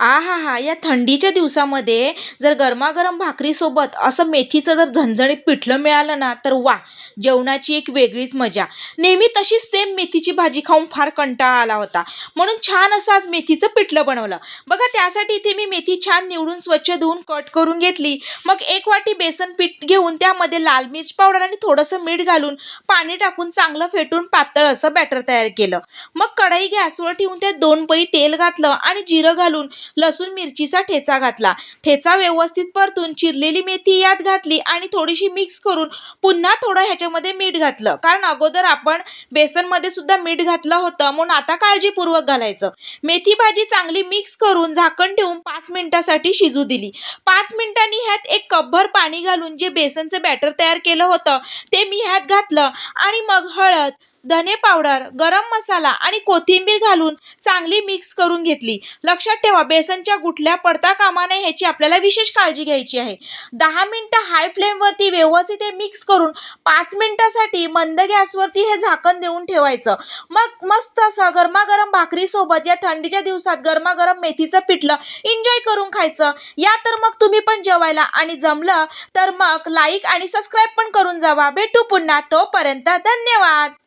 आहा हा या थंडीच्या दिवसामध्ये जर गरमागरम भाकरीसोबत असं मेथीचं जर झणझणीत पिठलं मिळालं ना तर वा जेवणाची एक वेगळीच मजा. नेहमी तशीच सेम मेथीची भाजी खाऊन फार कंटाळा आला होता. म्हणून छान असं आज मेथीचं पिठलं बनवलं. बघा त्यासाठी इथे मी मेथी छान निवडून स्वच्छ धुवून कट करून घेतली. मग एक वाटी बेसन पीठ घेऊन त्यामध्ये लाल मिरच पावडर आणि थोडंसं मीठ घालून पाणी टाकून चांगलं फेटून पातळ असं बॅटर तयार केलं. मग कढई गॅसवर ठेवून त्यात दोन पई तेल घातलं आणि जिरं घालून लसूण मिरचीचा ठेचा घातला. ठेचा व्यवस्थित परतून चिरलेली मेथी यात घातली आणि थोडीशी मिक्स करून पुन्हा थोडं ह्याच्यामध्ये मीठ घातलं. कारण अगोदर आपण बेसनमध्ये सुद्धा मीठ घातलं होतं म्हणून आता काळजीपूर्वक घालायचं. मेथी भाजी चांगली मिक्स करून झाकण ठेवून पाच मिनिटासाठी शिजू दिली. पाच मिनिटांनी ह्यात एक कपभर पाणी घालून जे बेसनचं बॅटर तयार केलं होतं ते मी ह्यात घातलं आणि मग हळद धने पावडर गरम मसाला आणि कोथिंबीर घालून चांगली मिक्स करून घेतली. लक्षात ठेवा बेसनच्या गुठल्या पडता कामा नये ह्याची आपल्याला विशेष काळजी घ्यायची आहे. दहा मिनटं हाय फ्लेमवरती व्यवस्थित हे मिक्स करून पाच मिनटासाठी मंद गॅसवरती हे झाकण देऊन ठेवायचं. मग मस्त असं गरमागरम भाकरीसोबत या थंडीच्या दिवसात गरमागरम मेथीचं पिठलं एन्जॉय करून खायचं. या तर मग तुम्ही पण जेवायला आणि जमलं तर मग लाईक आणि सबस्क्राईब पण करून जावा. भेटू पुन्हा तोपर्यंत धन्यवाद!